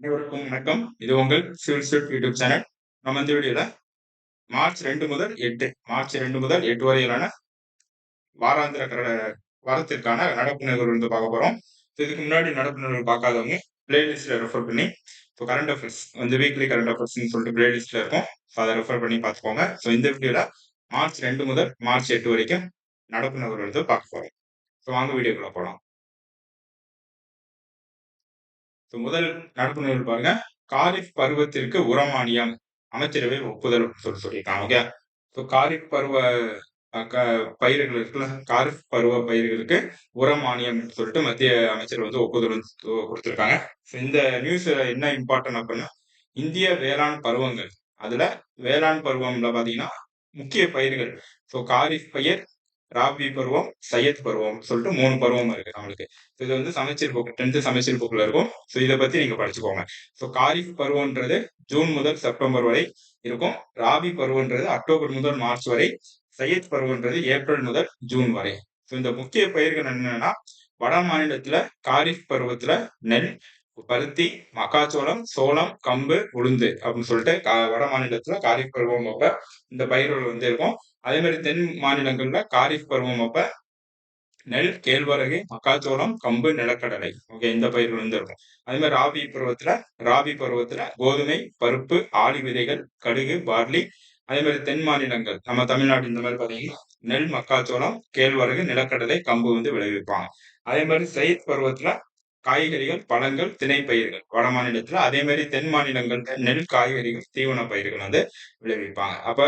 அனைவருக்கும் வணக்கம். இது உங்கள் சிவில் ஸ்டூட் யூடியூப் சேனல். நம்ம இந்த வீடியோல மார்ச் ரெண்டு முதல் எட்டு மார்ச் ரெண்டு முதல் எட்டு வரையிலான வாராந்திர வாரத்திற்கான நடப்பு நிகழ்வு வந்து பார்க்க போறோம். இதுக்கு முன்னாடி நடப்பு நிகழ்வு பார்க்காதவங்க பிளேலிஸ்ட்ல ரெஃபர் பண்ணி இப்போ கரண்ட் அஃபேர்ஸ் வந்து வீக்லி கரண்ட் அஃபேர்ஸ்னு சொல்லிட்டு பிளேலிஸ்ட்ல இருக்கும். ஸோ அதை ரெஃபர் பண்ணி பார்த்துக்கோங்க. ஸோ இந்த வீடியோல மார்ச் ரெண்டு முதல் மார்ச் எட்டு வரைக்கும் நடப்பு நிகழ்வு வந்து பார்க்க போறோம். ஸோ வாங்க வீடியோக்குள்ள போகலாம் முதல் நடப்பு நூல் பாருங்க. காரிஃப் பருவத்திற்கு உரமானியம் அமைச்சரவை ஒப்புதல் சொல்லி சொல்லியிருக்காங்க ஓகே ஸோ காரிஃப் பருவ பயிர்கள் இருக்குல்ல காரிஃப் பருவ பயிர்களுக்கு உரமானியம் சொல்லிட்டு மத்திய அமைச்சர் வந்து ஒப்புதல் கொடுத்துருக்காங்க. இந்த நியூஸ் என்ன இம்பார்ட்டன்ட் அப்படின்னா இந்திய வேளாண் பருவங்கள் அதுல வேளாண் பருவம்ல பாத்தீங்கன்னா முக்கிய பயிர்கள் ஸோ காரிஃப் பயிர் ராபி பருவம் சையத் பருவம் சொல்லிட்டு மூணு பருவம் இருக்கு நம்மளுக்கு. இது வந்து சமச்சீர் புக் டென்த் சமச்சீர் புக்ல இருக்கும். ஸோ இதை பத்தி நீங்க படிச்சுக்கோங்க. ஸோ காரிஃப் பருவம்ன்றது ஜூன் முதல் செப்டம்பர் வரை இருக்கும். ராபி பருவம்ன்றது அக்டோபர் முதல் மார்ச் வரை சையத் பருவம்ன்றது ஏப்ரல் முதல் ஜூன் வரை. ஸோ இந்த முக்கிய பயிர்கள் என்னன்னா வட மாநிலத்துல காரிஃப் பருவத்துல நெல் பருத்தி மக்காச்சோளம் சோளம் கம்பு உளுந்து அப்படின்னு சொல்லிட்டு கா- வட மாநிலத்துல காரிஃப் பருவம் அப்ப இந்த பயிர்கள் வந்து இருக்கும். அதே மாதிரி தென் மாநிலங்கள்ல காரிஃப் பருவம் அப்ப நெல் கேழ்வரகு மக்காச்சோளம் கம்பு நிலக்கடலை. ஓகே இந்த பயிர்கள் வந்து இருக்கும். அதே மாதிரி ராபி பருவத்துல ராபி பருவத்துல கோதுமை பருப்பு ஆளி விதைகள் கடுகு பார்லி. அதே மாதிரி தென் மாநிலங்கள் நம்ம தமிழ்நாடு இந்த மாதிரி பாத்தீங்கன்னா நெல் மக்காச்சோளம் கேழ்வரகு நிலக்கடலை கம்பு வந்து விளைவிப்பாங்க. அதே மாதிரி சைத் பருவத்துல காய்கறிகள் பழங்கள் திணை பயிர்கள். வட மாநிலத்துல அதே மாதிரி தென் மாநிலங்கள்ல நெல் காய்கறிகள் தீவன பயிர்கள் வந்து விளைவிப்பாங்க. அப்ப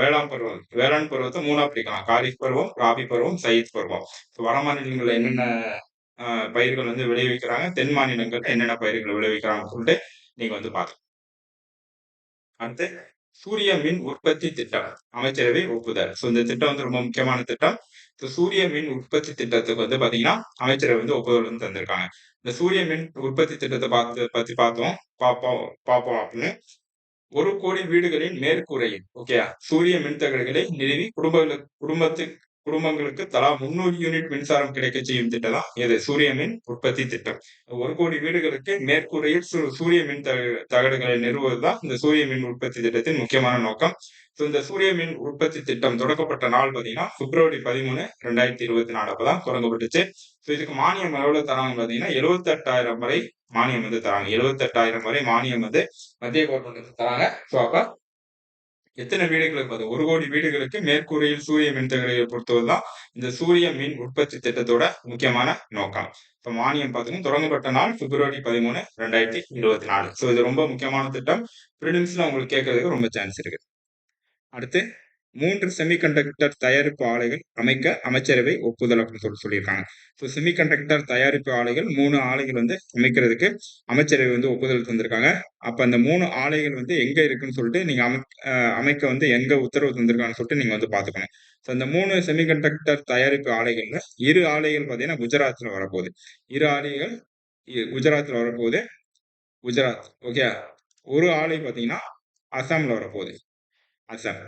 வேளாண் பருவம் வேளாண் பருவத்தை மூணா பிரிக்கலாம். காரிஃப் பருவம் ராபி பருவம் சைத் பருவம். வட மாநிலங்கள்ல என்னென்ன பயிர்கள் வந்து விளைவிக்கிறாங்க? தென் மாநிலங்கள்ல என்னென்ன பயிர்கள் விளைவிக்கிறாங்கன்னு சொல்லிட்டு நீங்க வந்து பார்க்கலாம். அடுத்து சூரிய மின் உற்பத்தி திட்டம் அமைச்சரவை ஒப்புதல். ஸோ இந்த திட்டம் வந்து ரொம்ப முக்கியமான திட்டம். சூரிய மின் உற்பத்தி திட்டத்துக்கு வந்து பாத்தீங்கன்னா அமைச்சரவை வந்து ஒப்புதல் வந்து தந்திருக்காங்க. இந்த சூரிய மின் உற்பத்தி திட்டத்தை பார்த்து பத்தி பார்த்தோம். பார்ப்போம் பார்ப்போம் அப்படின்னு. ஒரு கோடி வீடுகளின் மேற்கூரையில் ஓகேயா சூரிய மின்தகடுகளை நிறுவி குடும்பங்களுக்கு குடும்பத்து குடும்பங்களுக்கு தலா முன்னூறு யூனிட் மின்சாரம் கிடைக்க செய்யும் திட்டம் தான் இது சூரிய மின் உற்பத்தி திட்டம். ஒரு கோடி வீடுகளுக்கு மேற்கூரையில் சூரிய மின் தகடுகளை நிறுவுவதுதான் இந்த சூரிய மின் உற்பத்தி திட்டத்தின் முக்கியமான நோக்கம். இந்த சூரிய மின் உற்பத்தி திட்டம் தொடக்கப்பட்ட நாள் பார்த்தீங்கன்னா பிப்ரவரி பதிமூணு ரெண்டாயிரத்தி இருபத்தி நாலு அப்பதான் தொடங்கப்பட்டுச்சு. ஸோ இதுக்கு மானியம் எவ்வளவு தராங்க பார்த்தீங்கன்னா எழுபத்தெட்டாயிரம் வரை மானியம் வந்து தராங்க. எழுபத்தெட்டாயிரம் வரை மானியம் வந்து மத்திய கவர்மெண்ட் வந்து தராங்க. ஸோ அப்ப எத்தனை வீடுகளுக்கு பார்த்து ஒரு கோடி வீடுகளுக்கு மேற்கூரையில் சூரிய மின் தகடுகளை பொறுத்தவரைதான் இந்த சூரிய மின் உற்பத்தி திட்டத்தோட முக்கியமான நோக்கம். இப்போ மானியம் பார்த்தீங்கன்னா தொடங்கப்பட்ட நாள் பிப்ரவரி பதிமூணு ரெண்டாயிரத்தி இருபத்தி நாலு. ஸோ இது ரொம்ப முக்கியமான திட்டம். ப்ரிலிம்ஸ்ல உங்களுக்கு கேட்கறதுக்கு ரொம்ப சான்ஸ் இருக்கு. அடுத்து மூன்று செமிகண்டக்டர் தயாரிப்பு ஆலைகள் அமைக்க அமைச்சரவை ஒப்புதல் அப்படின்னு சொல்லி சொல்லியிருக்காங்க. ஸோ செமிகண்டக்டர் தயாரிப்பு ஆலைகள் மூணு ஆலைகள் வந்து அமைக்கிறதுக்கு அமைச்சரவை வந்து ஒப்புதல் தந்திருக்காங்க. அப்ப அந்த மூணு ஆலைகள் வந்து எங்க இருக்குன்னு சொல்லிட்டு நீங்க அமை அமைக்க வந்து எங்க உத்தரவு தந்திருக்காங்கன்னு சொல்லிட்டு நீங்க வந்து பாத்துக்கணும் ஸோ அந்த மூணு செமிகண்டக்டர் தயாரிப்பு ஆலைகள்ல இரு ஆலைகள் பார்த்தீங்கன்னா குஜராத்ல வரப்போகுது. இரு ஆலைகள் இ- குஜராத்ல வரப்போகுது. குஜராத் ஓகே ஒரு ஆலை பார்த்தீங்கன்னா அசாம்ல வரப்போகுது. அசாம்.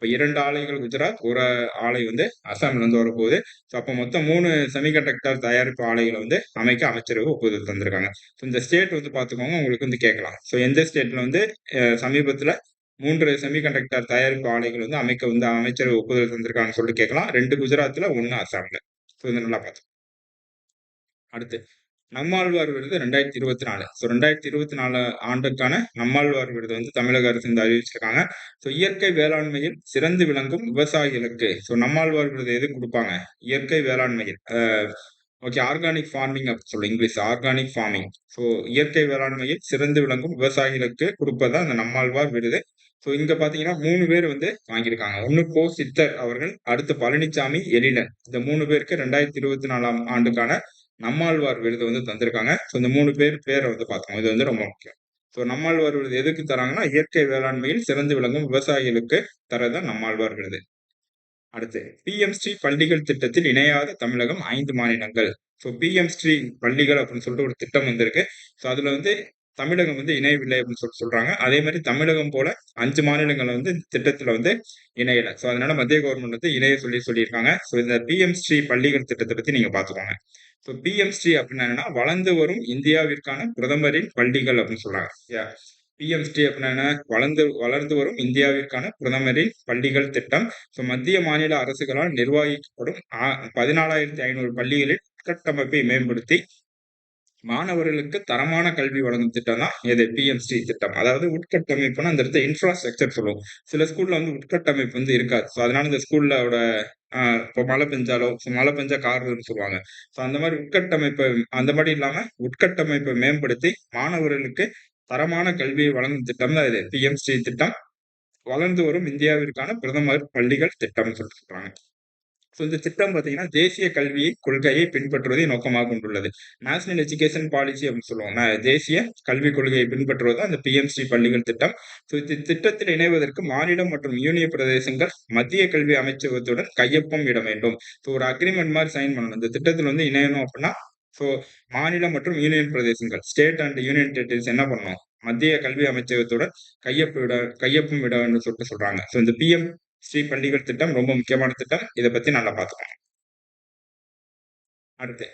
இப்போ இரண்டு ஆலைகள் குஜராத் ஒரு ஆலை வந்து அசாம்ல இருந்து வரப்போகுது. ஸோ அப்போ மொத்தம் மூணு செமிகண்டக்டர் தயாரிப்பு ஆலைகளை வந்து அமைக்க அமைச்சரவு ஒப்புதல் தந்திருக்காங்க. ஸோ இந்த ஸ்டேட் வந்து பார்த்துக்கோங்க உங்களுக்கு வந்து கேட்கலாம். ஸோ எந்த ஸ்டேட்டில் வந்து சமீபத்தில் மூன்று செமிகண்டக்டர் தயாரிப்பு ஆலைகள் வந்து அமைக்க வந்து அமைச்சர் ஒப்புதல் தந்திருக்காங்கன்னு சொல்லிட்டு கேட்கலாம். ரெண்டு குஜராத்தில் ஒன்று அசாமில். ஸோ இது நல்லா பார்த்து அடுத்து நம்மாழ்வார் விருது ரெண்டாயிரத்தி இருபத்தி நாலு. ஸோ ரெண்டாயிரத்தி இருபத்தி நாலு ஆண்டுக்கான நம்மாழ்வார் விருது வந்து தமிழக அரசு வந்து அறிவிச்சிருக்காங்க. ஸோ இயற்கை வேளாண்மையில் சிறந்து விளங்கும் விவசாயிகளுக்கு ஸோ நம்மாழ்வார் விருது எது கொடுப்பாங்க? இயற்கை வேளாண்மையில். ஓகே ஆர்கானிக் ஃபார்மிங் அப்படின்னு சொல்லி இங்கிலீஷ். ஆர்கானிக் ஃபார்மிங் ஸோ இயற்கை வேளாண்மையில் சிறந்து விளங்கும் விவசாயிகளுக்கு கொடுப்பதா அந்த நம்மாழ்வார் விருது. ஸோ இங்க பாத்தீங்கன்னா மூணு பேர் வந்து வாங்கியிருக்காங்க. ஒன்னு கோ சித்தர் அவர்கள் அடுத்து பழனிசாமி எழிலன் இந்த மூணு பேருக்கு ரெண்டாயிரத்தி இருபத்தி நாலாம் ஆண்டுக்கான நம்மாழ்வார் விருது வந்து தந்திருக்காங்க. ஸோ இந்த மூணு பேர் பேரை வந்து பார்த்தோம். இது வந்து ரொம்ப முக்கியம். ஸோ நம்மாழ்வார் விருது எதுக்கு தராங்கன்னா இயற்கை வேளாண்மையில் சிறந்து விளங்கும் விவசாயிகளுக்கு தரதான் நம்மாழ்வார் விருது. அடுத்து பிஎம்ஸ்ரீ பள்ளிகள் திட்டத்தில் இணையாத தமிழகம் ஐந்து மாநிலங்கள். ஸோ பிஎம் ஸ்ரீ பள்ளிகள் அப்படின்னு சொல்லிட்டு ஒரு திட்டம் வந்திருக்கு. ஸோ அதில் வந்து தமிழகம் வந்து இணையவில்லை அப்படின்னு சொல்லிட்டு சொல்றாங்க. அதே மாதிரி தமிழகம் போல அஞ்சு மாநிலங்கள் வந்து இந்த திட்டத்துல வந்து இணையல. ஸோ அதனால மத்திய கவர்மெண்ட் வந்து இணைய சொல்லி சொல்லியிருக்காங்க. ஸோ இந்த பிஎம்ஸ்ரீ பள்ளிகள் திட்டத்தை பத்தி நீங்க பாத்துக்கோங்க ஸோ பிஎம்ஸ்டி அப்படின்னா என்னன்னா வளர்ந்து வரும் இந்தியாவிற்கான பிரதமரின் பள்ளிகள் அப்படின்னு சொல்றாங்க. பிஎம்ஸ்டி அப்படின்னா வளர்ந்து வளர்ந்து வரும் இந்தியாவிற்கான பிரதமரின் பள்ளிகள் திட்டம். ஸோ மத்திய மாநில அரசுகளால் நிர்வகிக்கப்படும் பதினாலாயிரத்தி ஐநூறு பள்ளிகளில் கட்டமைப்பை மேம்படுத்தி மாணவர்களுக்கு தரமான கல்வி வழங்கும் திட்டம் தான் இது பிஎம்சி திட்டம். அதாவது உட்கட்டமைப்புனா அந்த இடத்துல இன்ஃப்ராஸ்ட்ரக்சர் சொல்லுவோம். சில ஸ்கூல்ல வந்து உட்கட்டமைப்பு வந்து இருக்காது. ஸோ அதனால இந்த ஸ்கூல்லோட இப்போ மழை பெஞ்சாலோ மழை பெஞ்சா காரணம்னு சொல்லுவாங்க. ஸோ அந்த மாதிரி உட்கட்டமைப்பை அந்த மாதிரி இல்லாம உட்கட்டமைப்பை மேம்படுத்தி மாணவர்களுக்கு தரமான கல்வியை வழங்கும் திட்டம் தான் இது. பிஎம்சி திட்டம். வளர்ந்து வரும் இந்தியாவிற்கான பிரதமர் பள்ளிகள் திட்டம்னு சொல்லிட்டு சொல்றாங்க ஸோ இந்த திட்டம் பார்த்தீங்கன்னா தேசிய கல்வி கொள்கையை பின்பற்றுவதை நோக்கமாக கொண்டுள்ளது. நேஷனல் எஜுகேஷன் பாலிசி அப்படின்னு சொல்லுவோம். தேசிய கல்விக் கொள்கையை பின்பற்றுவது அந்த பிஎம்சி பள்ளிகள் திட்டம். ஸோ இந்த திட்டத்தில் இணைவதற்கு மாநிலம் மற்றும் யூனியன் பிரதேசங்கள் மத்திய கல்வி அமைச்சகத்துடன் கையொப்பம் இட வேண்டும். ஸோ ஒரு அக்ரிமெண்ட் மாதிரி சைன் பண்ணணும். இந்த திட்டத்தில் வந்து இணையணும் அப்படின்னா ஸோ மாநிலம் மற்றும் யூனியன் பிரதேசங்கள் ஸ்டேட் அண்ட் யூனியன் டெரிட்டரிஸ் என்ன பண்ணணும்? மத்திய கல்வி அமைச்சகத்துடன் கையொப்பிட கையொப்பம் இட வேண்டும் சொல்லிட்டு சொல்றாங்க. ஸோ இந்த பிஎம் ஸ்ரீ பண்டிகர் திட்டம் ரொம்ப முக்கியமான திட்டம். இதை பத்தி நல்லா பார்த்துக்கோங்க அடுத்து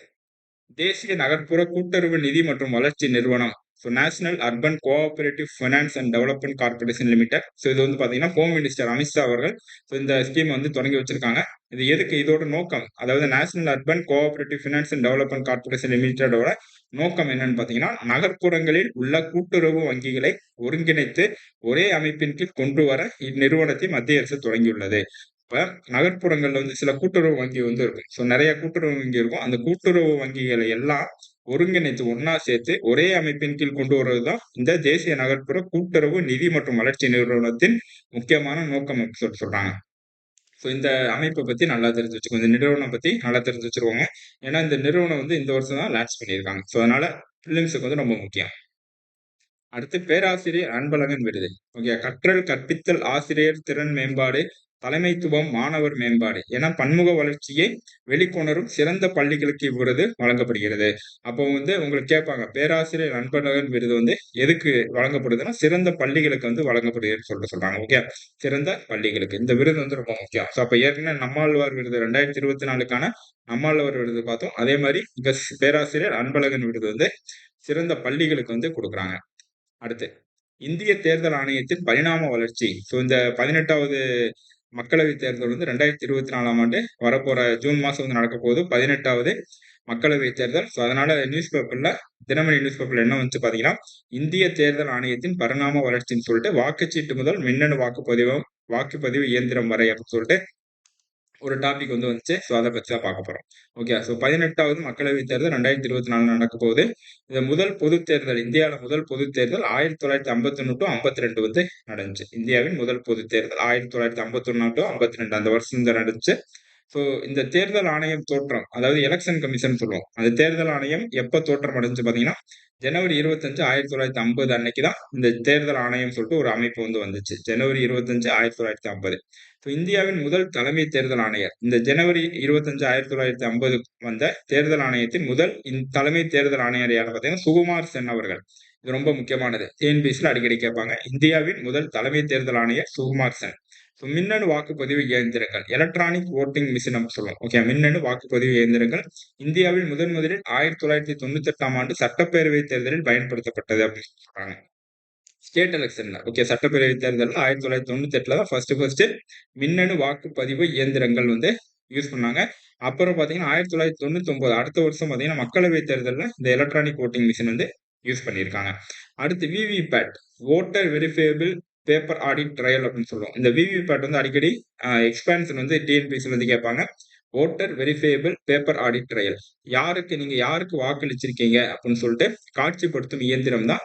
தேசிய நகர்ப்புற கூட்டுறவு நிதி மற்றும் வளர்ச்சி நிறுவனம் so national urban cooperative finance and development corporation limited so இது வந்து பார்த்தீங்கன்னா ஹோம் மினிஸ்டர் அமித்ஷா அவர்கள் ஸோ இந்த ஸ்கீம் வந்து தொடங்கி வச்சிருக்காங்க. இது எதுக்கு? இதோட நோக்கம் அதாவது national urban cooperative finance and development corporation லிமிடெடோட நோக்கம் என்னன்னு பார்த்தீங்கன்னா நகர்ப்புறங்களில் உள்ள கூட்டுறவு வங்கிகளை ஒருங்கிணைத்து ஒரே அமைப்பின் கீழ் கொண்டு வர இந்நிறுவனத்தை மத்திய அரசு தொடங்கியுள்ளது. இப்போ நகர்ப்புறங்களில் வந்து சில கூட்டுறவு வங்கி வந்து இருக்கும். ஸோ நிறைய கூட்டுறவு வங்கி இருக்கும். அந்த கூட்டுறவு வங்கிகளை எல்லாம் ஒருங்கிணைத்து ஒன்னா சேர்த்து ஒரே அமைப்பின் கீழ் கொண்டு வருவதுதான் இந்த தேசிய நகர்ப்புற கூட்டுறவு நிதி மற்றும் வளர்ச்சி நிறுவனத்தின் முக்கியமான நோக்கம் சொல்லி சொல்றாங்க. ஸோ இந்த அமைப்பை பத்தி நல்லா தெரிஞ்சு வச்சுக்கோங்க இந்த நிறுவனம் பத்தி நல்லா தெரிஞ்சு வச்சிருவாங்க ஏன்னா இந்த நிறுவனம் வந்து இந்த வருஷம் தான் லான்ச் பண்ணியிருக்காங்க. ஸோ அதனால பிலிம்ஸுக்கு வந்து ரொம்ப முக்கியம். அடுத்து பேராசிரியர் அன்பழகன் விருது. ஓகே கற்றல் கற்பித்தல் ஆசிரியர் திறன் மேம்பாடு தலைமைத்துவம் மாணவர் மேம்பாடு என பன்முக வளர்ச்சியை வெளிக்கொணரும் சிறந்த பள்ளிகளுக்கு இவ்விருது வழங்கப்படுகிறது. அப்போ வந்து உங்களுக்கு கேட்பாங்க பேராசிரியர் அன்பழகன் விருது வந்து எதுக்கு வழங்கப்படுதுன்னா சிறந்த பள்ளிகளுக்கு வந்து வழங்கப்படுகிறது சொல்லிட்டு சொல்றாங்க ஓகே சிறந்த பள்ளிகளுக்கு. இந்த விருது வந்து ரொம்ப முக்கியம். ஸோ அப்போ ஏற்கனவே நம்மாழ்வார் விருது ரெண்டாயிரத்தி இருபத்தி நாலுக்கான நம்மாழ்வார் விருது பார்த்தோம். அதே மாதிரி இங்க பேராசிரியர் அன்பழகன் விருது வந்து சிறந்த பள்ளிகளுக்கு வந்து கொடுக்குறாங்க. அடுத்து இந்திய தேர்தல் ஆணையத்தின் பரிணாம வளர்ச்சி. ஸோ இந்த பதினெட்டாவது மக்களவைத் தேர்தல் வந்து ரெண்டாயிரத்தி இருபத்தி நாலாம் ஆண்டு வரப்போற ஜூன் மாசம் வந்து நடக்க போகுது. பதினெட்டாவது மக்களவைத் தேர்தல். ஸோ அதனால நியூஸ் பேப்பர்ல தினமணி நியூஸ் பேப்பர்ல என்ன வந்து பாத்தீங்கன்னா இந்திய தேர்தல் ஆணையத்தின் பரிணாம வளர்ச்சின்னு சொல்லிட்டு வாக்குச்சீட்டு முதல் மின்னணு வாக்குப்பதிவு வாக்குப்பதிவு இயந்திரம் வரை அப்படின்னு சொல்லிட்டு ஒரு டாபிக் வந்து வந்துச்சு. ஸோ அதை பற்றி தான் பார்க்க போகிறோம் ஓகே ஸோ பதினெட்டாவது மக்களவைத் தேர்தல் ரெண்டாயிரத்தி இருபத்தி நாலு நடக்க போகுது. இந்த முதல் பொது தேர்தல் இந்தியாவில் முதல் பொது தேர்தல் ஆயிரத்தி தொள்ளாயிரத்தி ஐம்பத்தொன்னு டு ஐம்பத்தி ரெண்டு வந்து நடந்துச்சு. இந்தியாவின் முதல் பொது தேர்தல் ஆயிரத்தி தொள்ளாயிரத்தி ஐம்பத்தொன்னு டு ஐம்பத்தி ரெண்டு அந்த வருஷம் தான் நடந்துச்சு. ஸோ இந்த தேர்தல் ஆணையம் தோற்றம் அதாவது எலெக்ஷன் கமிஷன் சொல்லுவோம். அந்த தேர்தல் ஆணையம் எப்போ தோற்றம் அடைஞ்சு பார்த்தீங்கன்னா ஜனவரி இருபத்தஞ்சு ஆயிரத்தி தொள்ளாயிரத்தி ஐம்பது அன்னைக்கு தான் இந்த தேர்தல் ஆணையம் சொல்லிட்டு ஒரு அமைப்பு வந்து வந்துச்சு. ஜனவரி இருபத்தஞ்சு ஆயிரத்தி தொள்ளாயிரத்தி ஐம்பது. ஸோ இந்தியாவின் முதல் தலைமை தேர்தல் ஆணையர் இந்த ஜனவரி இருபத்தஞ்சு ஆயிரத்தி தொள்ளாயிரத்தி ஐம்பது வந்த தேர்தல் ஆணையத்தின் முதல் தலைமை தேர்தல் ஆணையர் யார் பார்த்தீங்கன்னா சுகுமார் சென் அவர்கள். இது ரொம்ப முக்கியமானது. டிஎன்பிஎஸ்ல அடிக்கடி கேட்பாங்க. இந்தியாவின் முதல் தலைமை தேர்தல் ஆணையர் சுகுமார் சென். ஸோ மின்னணு வாக்குப்பதிவு இயந்திரங்கள். எலக்ட்ரானிக் ஓட்டிங் மிஷின் நம்ம சொல்லுவோம் ஓகே மின்னணு வாக்குப்பதிவு இயந்திரங்கள் இந்தியாவில் முதன் முதலில் ஆயிரத்தி தொள்ளாயிரத்தி தொண்ணூத்தி எட்டாம் ஆண்டு சட்டப்பேரவை தேர்தலில் பயன்படுத்தப்பட்டது அப்படின்னு சொல்றாங்க. ஸ்டேட் எலெக்ஷன்ல ஓகே சட்டப்பேரவை தேர்தல் ஆயிரத்தி தொள்ளாயிரத்தி தொண்ணூத்தி எட்டுல தான் ஃபர்ஸ்ட் ஃபர்ஸ்ட் மின்னணு வாக்குப்பதிவு இயந்திரங்கள் வந்து யூஸ் பண்ணாங்க. அப்புறம் பாத்தீங்கன்னா ஆயிரத்தி தொள்ளாயிரத்தி தொண்ணூத்தி ஒன்பது அடுத்த வருஷம் பாத்தீங்கன்னா மக்களவை தேர்தலில் இந்த எலக்ட்ரானிக் ஓட்டிங் மிஷின் வந்து யூஸ் பண்ணியிருக்காங்க. அடுத்து VVPAT voter verifiable paper audit trail அப்படின்னு சொல்லுவோம். இந்த விவிபேட் வந்து அடிக்கடி எக்ஸ்பேன்ஷன் வந்து டிஎன்பிசி வந்து கேட்பாங்க. Voter verifiable paper audit trail யாருக்கு நீங்க யாருக்கு வாக்களிச்சிருக்கீங்க அப்படின்னு சொல்லிட்டு காட்சிப்படுத்தும் இயந்திரம் தான்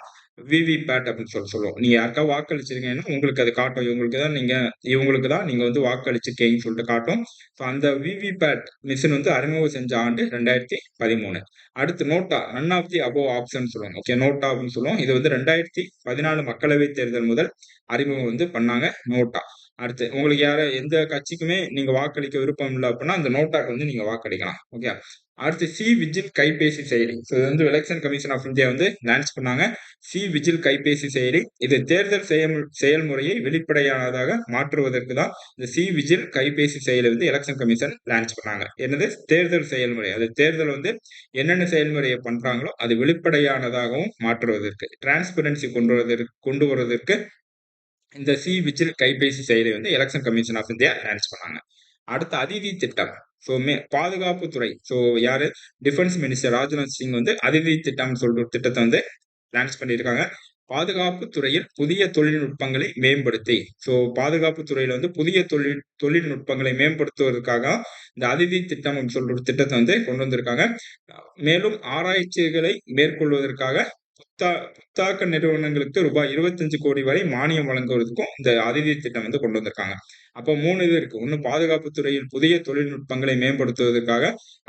விவிபேட் அப்படின்னு சொல்லி சொல்லுவோம். நீங்க யாருக்கா வாக்களிச்சிருக்கீங்கன்னா உங்களுக்கு அது காட்டும். இவங்களுக்கு தான் நீங்க இவங்களுக்கு தான் நீங்க வந்து வாக்களிச்சிருக்கீங்கன்னு சொல்லிட்டு காட்டும். ஸோ அந்த விவிபேட் மிஷின் வந்து அறிமுகம் செஞ்ச ஆண்டு ரெண்டாயிரத்தி பதிமூணு. அடுத்து NOTA none of the above option சொல்லுவாங்க. ஓகே நோட்டா அப்படின்னு சொல்லுவோம். இது வந்து ரெண்டாயிரத்தி பதினாலு மக்களவை தேர்தல் முதல் அறிமுகம் வந்து பண்ணாங்க நோட்டா. அடுத்து உங்களுக்கு யார எந்த கட்சிக்குமே நீங்க வாக்களிக்க விருப்பம் இல்லை அப்படின்னா அந்த நோட்டாக்கு வந்து நீங்க வாக்களிக்கலாம். ஓகே அடுத்து சி விஜில் கைபேசி செயலி. ஸோ இது வந்து எலெக்ஷன் கமிஷன் ஆஃப் இந்தியா வந்து லான்ச் பண்ணாங்க. சி விஜில் கைபேசி செயலி. இது தேர்தல் செயல் செயல்முறையை வெளிப்படையானதாக மாற்றுவதற்கு தான் இந்த சி விஜில் கைபேசி செயலி வந்து எலெக்ஷன் கமிஷன் லான்ச் பண்ணாங்க. என்னது? தேர்தல் செயல்முறை. அது தேர்தல் வந்து என்னென்ன செயல்முறையை பண்றாங்களோ அது வெளிப்படையானதாகவும் மாற்றுவதற்கு டிரான்ஸ்பரன்சி கொண்டு வருவதற்கு கொண்டு வருவதற்கு இந்த சி விஜில் கைபேசி செயலை வந்து election commission of India launch பண்ணாங்க அடுத்த அதிதி திட்டம். ஸோ மே பாதுகாப்புத்துறை ஸோ யாரு? டிஃபென்ஸ் மினிஸ்டர் ராஜ்நாத் சிங் வந்து அதிதி திட்டம் சொல்ற திட்டத்தை வந்து லான்ச் பண்ணியிருக்காங்க. பாதுகாப்பு துறையில் புதிய தொழில்நுட்பங்களை மேம்படுத்தி. ஸோ பாதுகாப்பு துறையில வந்து புதிய தொழில் தொழில்நுட்பங்களை மேம்படுத்துவதற்காக இந்த அதிதி திட்டம் சொல்ற ஒரு திட்டத்தை வந்து கொண்டு வந்திருக்காங்க. மேலும் ஆராய்ச்சிகளை மேற்கொள்வதற்காக புத்தாக்க நிறுவனங்களுக்கு ரூபாய் இருபத்தஞ்சு கோடி வரை மானியம் வழங்குவதற்கும் இந்த அதிதி திட்டம் வந்து கொண்டு வந்திருக்காங்க. அப்போ மூணு இது இருக்கு. ஒன்று பாதுகாப்பு துறையில் புதிய தொழில்நுட்பங்களை மேம்படுத்துவதற்காக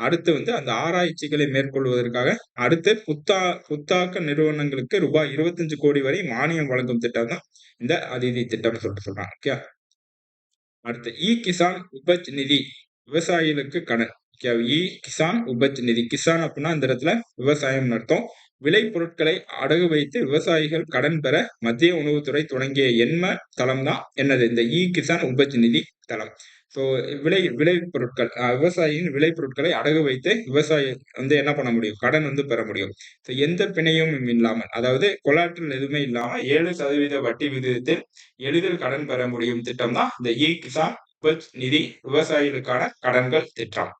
அடுத்து வந்து அந்த ஆராய்ச்சிகளை மேற்கொள்வதற்காக அடுத்து புத்தா புத்தாக்க நிறுவனங்களுக்கு ரூபாய் இருபத்தஞ்சு கோடி வரை மானியம் வழங்கும் திட்டம் தான் இந்த அதிதி திட்டம்னு சொல்லிட்டு சொல்றாங்க. ஓகே? அடுத்து இ கிசான் உபஜ் நிதி விவசாயிகளுக்கு கடன். இ கிசான் உபஜ் நிதி. கிசான் அப்படின்னா இந்த இடத்துல விவசாயம் அர்த்தம் விளைபொருட்களை அடகு வைத்து விவசாயிகள் கடன் பெற மத்திய உணவுத்துறை தொடங்கிய எண்ம தளம் தான் என்னது? இந்த இ கிசான் உபஜ் நிதி தளம். ஸோ விளை விளை பொருட்கள் விவசாயியின் விலை பொருட்களை அடகு வைத்து விவசாயி வந்து என்ன பண்ண முடியும்? கடன் வந்து பெற முடியும். ஸோ எந்த பிணையும் இல்லாமல் அதாவது கொலாற்றல் எதுவுமே இல்லாமல் ஏழு சதவீத வட்டி விகிதத்தில் எளிதில் கடன் பெற முடியும் திட்டம் தான் இந்த இ கிசான் உபஜ் நிதி விவசாயிகளுக்கான கடன்கள் திட்டம்.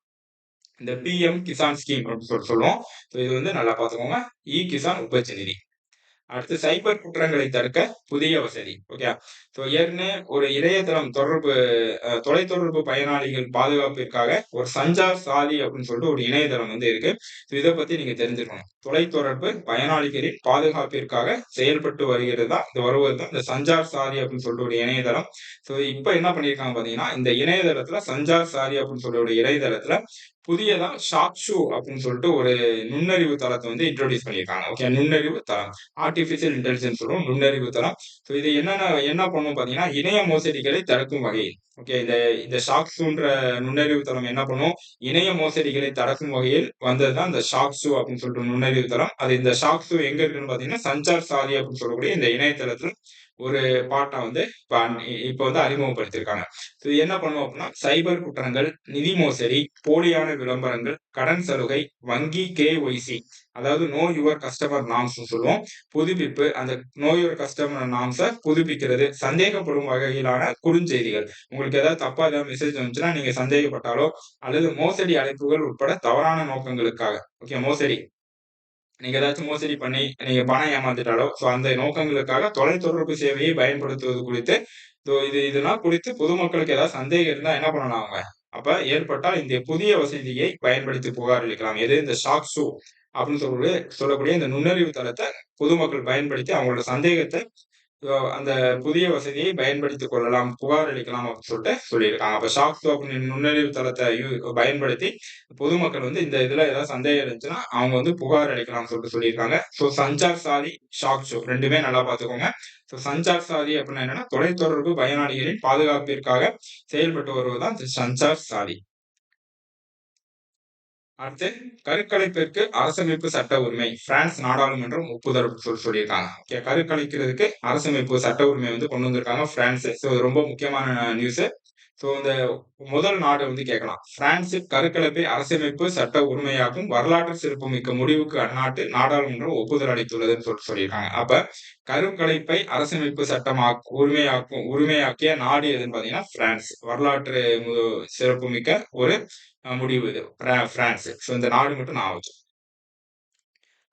இந்த பிஎம் கிசான் ஸ்கீம் அப்படின்னு சொல்லி சொல்லுவோம். ஸோ இது வந்து நல்லா பார்த்துக்கோங்க. E இ கிசான் உபச்சநிதி நிதி அடுத்து சைபர் குற்றங்களை தடுக்க புதிய வசதி. ஓகே ஸோ ஏற்கனவே ஒரு இணையதளம் தொடர்பு தொலைத்தொடர்பு பயனாளிகள் பாதுகாப்பிற்காக ஒரு சஞ்சார் சாதி அப்படின்னு சொல்லிட்டு ஒரு இணையதளம் வந்து இருக்கு. ஸோ இதை பத்தி நீங்க தெரிஞ்சுக்கணும். தொலைத்தொடர்பு பயனாளிகளின் பாதுகாப்பிற்காக செயல்பட்டு வருகிறது தான் இந்த வருவது தான் இந்த சஞ்சார் சாதி அப்படின்னு சொல்லிட்டு ஒரு இணையதளம். ஸோ இப்போ என்ன பண்ணியிருக்காங்க பார்த்தீங்கன்னா இந்த இணையதளத்துல சஞ்சார் சாதி அப்படின்னு சொல்லிட்டு ஒரு இணையதளத்துல புதியதா? ஷாக்ஷு அப்படின்னு சொல்லிட்டு ஒரு நுண்ணறிவு தளத்தை வந்து இன்ட்ரோடியூஸ் பண்ணியிருக்காங்க. ஓகே நுண்ணறிவு தளம். ஆர்டிஃபிஷியல் இன்டெலிஜென்ஸ் சொல்லுவோம் நுண்ணறிவு தளம். ஸோ இது என்னென்ன என்ன பண்ணும் பார்த்தீங்கன்னா இணைய மோசடிகளை தடுக்கும் வகையில். ஓகே இந்த இந்த ஷாக்ஸுன்ற நுண்ணறிவு தளம் என்ன பண்ணும்? இணைய மோசடிகளை தடுக்கும் வகையில் வந்தது தான் இந்த ஷாக்ஸு அப்படின்னு சொல்லிட்டு நுண்ணறிவு தளம். அது இந்த ஷாக்ஸு எங்க இருக்குன்னு பார்த்தீங்கன்னா சஞ்சார் சாதி அப்படின்னு சொல்லக்கூடிய இந்த இணையதளத்தில் ஒரு பாட்டை வந்து இப்போ வந்து அறிமுகப்படுத்தியிருக்காங்க. இது என்ன பண்ணுவோம் அப்படின்னா சைபர் குற்றங்கள் நிதி மோசடி போலியான விளம்பரங்கள் கடன் சலுகை வங்கி கேஒய்சி அதாவது நோ யுவர் கஸ்டமர் நாம்ஸ் சொல்லுவோம். புதுப்பிப்பு அந்த நோ யுவர் கஸ்டமர் நாம்ஸை புதுப்பிக்கிறது சந்தேகப்படும் வகையிலான குறுஞ்செய்திகள். உங்களுக்கு ஏதாவது தப்பா ஏதாவது மெசேஜ் வந்துச்சுன்னா நீங்க சந்தேகப்பட்டாலோ அல்லது மோசடி அழைப்புகள் உட்பட தவறான நோக்கங்களுக்காக. ஓகே மோசடி. நீங்க ஏதாச்சும் மோசடி பண்ணி நீங்க பணம் ஏமாந்துட்டாலோ ஸோ அந்த நோக்கங்களுக்காக தொலைத்தொடர்பு சேவையை பயன்படுத்துவது குறித்து இது இதெல்லாம் குறித்து பொதுமக்களுக்கு ஏதாவது சந்தேகம் இருந்தால் என்ன பண்ணலாம் அவங்க? அப்ப ஏற்பட்டால் இந்த புதிய வசதியை பயன்படுத்தி புகார் அளிக்கலாம். எது? இந்த ஷாக் ஷூ அப்படின்னு சொல்லக்கூடிய சொல்லக்கூடிய இந்த நுண்ணறிவு தளத்தை பொதுமக்கள் பயன்படுத்தி அவங்களோட சந்தேகத்தை அந்த புதிய வசதியை பயன்படுத்திக் கொள்ளலாம். புகார் அளிக்கலாம் அப்படின்னு சொல்லிட்டு சொல்லியிருக்காங்க. அப்போ ஷாக் அப்படின்னு நுண்ணறிவு தளத்தை பயன்படுத்தி பொதுமக்கள் வந்து இந்த இதுல ஏதாவது சந்தேகம் இருந்துச்சுன்னா அவங்க வந்து புகார் அளிக்கலாம் சொல்லிட்டு சொல்லியிருக்காங்க. ஸோ சஞ்சார் சாதி ஷாக் ஷோ ரெண்டுமே நல்லா பார்த்துக்கோங்க. ஸோ சஞ்சார் சாதி அப்படின்னா என்னன்னா தொலைத்தொடர்பு பயனாளிகளின் பாதுகாப்பிற்காக செயல்பட்டு வருவதுதான் சஞ்சார் சாதி. அடுத்து கருக்கலைப்பிற்கு அரசமைப்பு சட்ட உரிமை. பிரான்ஸ் நாடாளுமன்றம் ஒப்புதல் சொல்லி சொல்லியிருக்காங்க. கருக்கலைக்கிறதுக்கு அரசமைப்பு சட்ட உரிமை வந்து கொண்டு வந்திருக்காங்க பிரான்ஸ். ஸோ ரொம்ப முக்கியமான நியூஸ் ஸோ இந்த முதல் நாடு வந்து கேட்கலாம். பிரான்ஸ் கருக்கலைப்பை அரசமைப்பு சட்ட உரிமையாக்கும் வரலாற்று சிறப்புமிக்க முடிவுக்கு அந்நாட்டு நாடாளுமன்றம் ஒப்புதல் அளித்துள்ளதுன்னு சொல்லிட்டு சொல்லியிருக்காங்க. அப்ப கருக்கலைப்பை அரசமைப்பு சட்டமா உரிமையாக்கும் உரிமையாக்கிய நாடு எதுன்னு பாத்தீங்கன்னா பிரான்ஸ். வரலாற்று சிறப்புமிக்க ஒரு முடிவு இது. பிரான்ஸ் ஸோ இந்த நாடு மட்டும் நான் வச்சு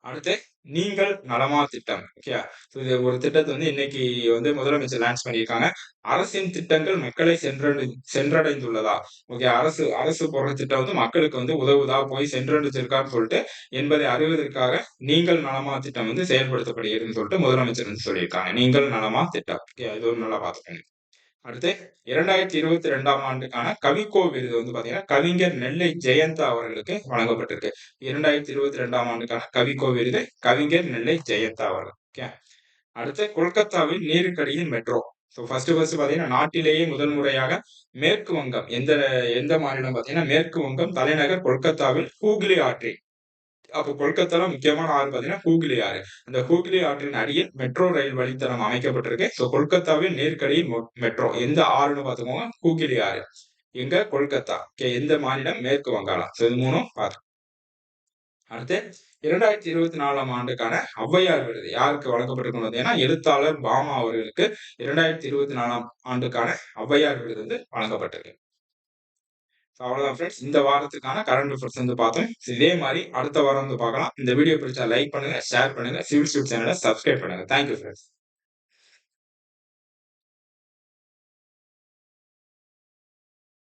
அடுத்து நீங்கள் நலமா திட்டம். ஓகே இது ஒரு திட்டத்தை வந்து இன்னைக்கு வந்து முதலமைச்சர் லான்ச் பண்ணியிருக்காங்க. அரசின் திட்டங்கள் மக்களை சென்றடை சென்றடைந்துள்ளதா? ஓகே அரசு அரசு போடுற திட்டம் வந்து மக்களுக்கு வந்து உதவுதா? போய் சென்றடைஞ்சிருக்கான்னு சொல்லிட்டு என்பதை அறிவதற்காக நீங்கள் நலமா திட்டம் வந்து செயல்படுத்தப்படுகிறதுன்னு சொல்லிட்டு முதலமைச்சர் வந்து சொல்லியிருக்காங்க. நீங்கள் நலமா திட்டம். ஓகே இது ஒரு நல்லா பார்த்துக்கோங்க அடுத்து இரண்டாயிரத்தி இருபத்தி ரெண்டாம் ஆண்டுக்கான கவிக்கோ விருது வந்து பாத்தீங்கன்னா கவிஞர் நெல்லை ஜெயந்தா அவர்களுக்கு வழங்கப்பட்டிருக்கு. இரண்டாயிரத்தி இருபத்தி ரெண்டாம் ஆண்டுக்கான கவிக்கோ விருது கவிஞர் நெல்லை ஜெயந்தா அவர்கள். ஓகே. அடுத்து கொல்கத்தாவில் நீருக்கடியில் மெட்ரோ. ஸோ ஃபர்ஸ்ட் ஃபர்ஸ்ட் பார்த்தீங்கன்னா நாட்டிலேயே முதல் முறையாக மேற்கு வங்கம் எந்த எந்த மாநிலம் பார்த்தீங்கன்னா மேற்கு வங்கம் தலைநகர் கொல்கத்தாவில் ஹூக்ளி ஆற்றில் அப்போ கொல்கத்தால முக்கியமான ஆறு பார்த்தீங்கன்னா ஹூக்லி ஆறு. அந்த ஹூக்லி ஆற்றின் அடியில் மெட்ரோ ரயில் வழித்தடம் அமைக்கப்பட்டிருக்கு. ஸோ கொல்கத்தாவின் நேர்கடியில் மெட்ரோ. எந்த ஆறுன்னு பார்த்துக்கோங்க ஹூக்லி ஆறு. எங்க கொல்கத்தா. ஓகே எந்த மாநிலம்? மேற்கு வங்காளம். ஸோ இது மூணும் பார்த்து அடுத்து இரண்டாயிரத்தி இருபத்தி நாலாம் ஆண்டுக்கான ஔவையார் விருது. யாருக்கு வழங்கப்பட்டிருக்கணும் பார்த்தீங்கன்னா எழுத்தாளர் பாமா அவர்களுக்கு இரண்டாயிரத்தி இருபத்தி நாலாம் ஆண்டுக்கான ஔவையார் விருது வந்து வழங்கப்பட்டிருக்கு. அவ்வளோதான் ஃப்ரெண்ட்ஸ் இந்த வாரத்துக்கான கரண்ட் அஃபேர்ஸ் வந்து பார்த்தோம். இதே மாதிரி அடுத்த வாரம் வந்து பார்க்கலாம். இந்த வீடியோ பிடிச்சா லைக் பண்ணுங்க ஷேர் பண்ணுங்க சிவில் ஸ்டூட் சேனலை சப்ஸ்கிரைப் பண்ணுங்க தேங்க்யூ ஃப்ரெண்ட்ஸ்